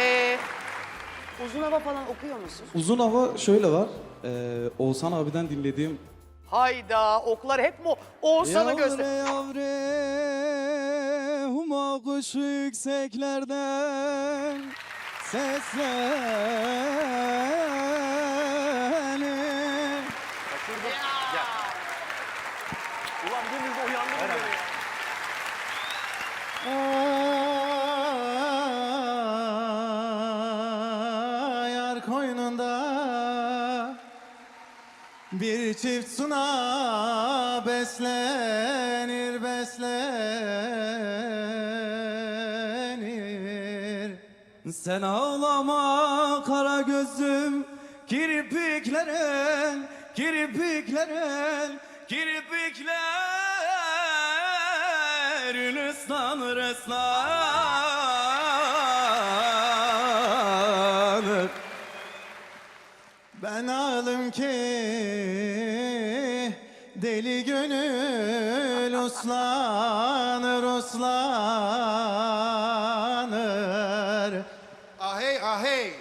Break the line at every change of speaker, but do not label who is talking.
Ee, uzun hava falan okuyor musun?
Uzun hava şöyle var. Ee, Oğuzhan abiden dinlediğim
Hayda oklar hep mi Oğuzhan'ı göster.
yavre huma kuş yükseklerden seslenir.
Ulan bu müzik uyandırdı beni
koynunda bir çift suna beslenir beslenir. Sen ağlama kara gözüm kirpiklerin kirpiklerin kirpiklerin ıslanır ıslanır ben alım ki deli gönül uslanır uslanır
Ahey ahey.